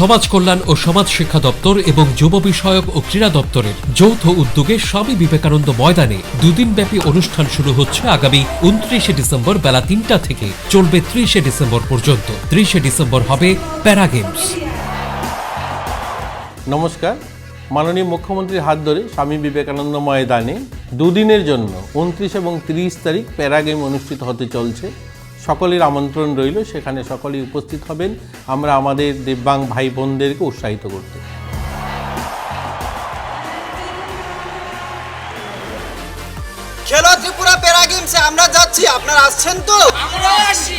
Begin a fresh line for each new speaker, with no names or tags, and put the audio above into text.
সমাজ কল্যাণ ও সমাজ শিক্ষা দপ্তর এবং যুব বিষয়ক ও ক্রীড়া দপ্তরের যৌথ উদ্যোগে স্বামী বিবেকানন্দ ময়দানে দুদিনব্যাপী অনুষ্ঠান শুরু হচ্ছে আগামী উনত্রিশে ডিসেম্বর বেলা তিনটা থেকে। চলবে ত্রিশে ডিসেম্বর পর্যন্ত। ত্রিশে ডিসেম্বর হবে প্যারা গেমস।
নমস্কার। মাননীয় মুখ্যমন্ত্রীর হাত ধরে স্বামী বিবেকানন্দ ময়দানে দুদিনের জন্য উনত্রিশ এবং তিরিশ তারিখ প্যারা গেম অনুষ্ঠিত হতে চলছে। সকলের আমন্ত্রণ রইল সেখানে সকলেই উপস্থিত হবেন। আমরা আমাদের দিব্যাং ভাই বোনদেরকে উৎসাহিত করতে।
খেলো ত্রিপুরা প্যারা গেমসে আমরা যাচ্ছি। আপনারা আসছেন তো?
আমরা আসি।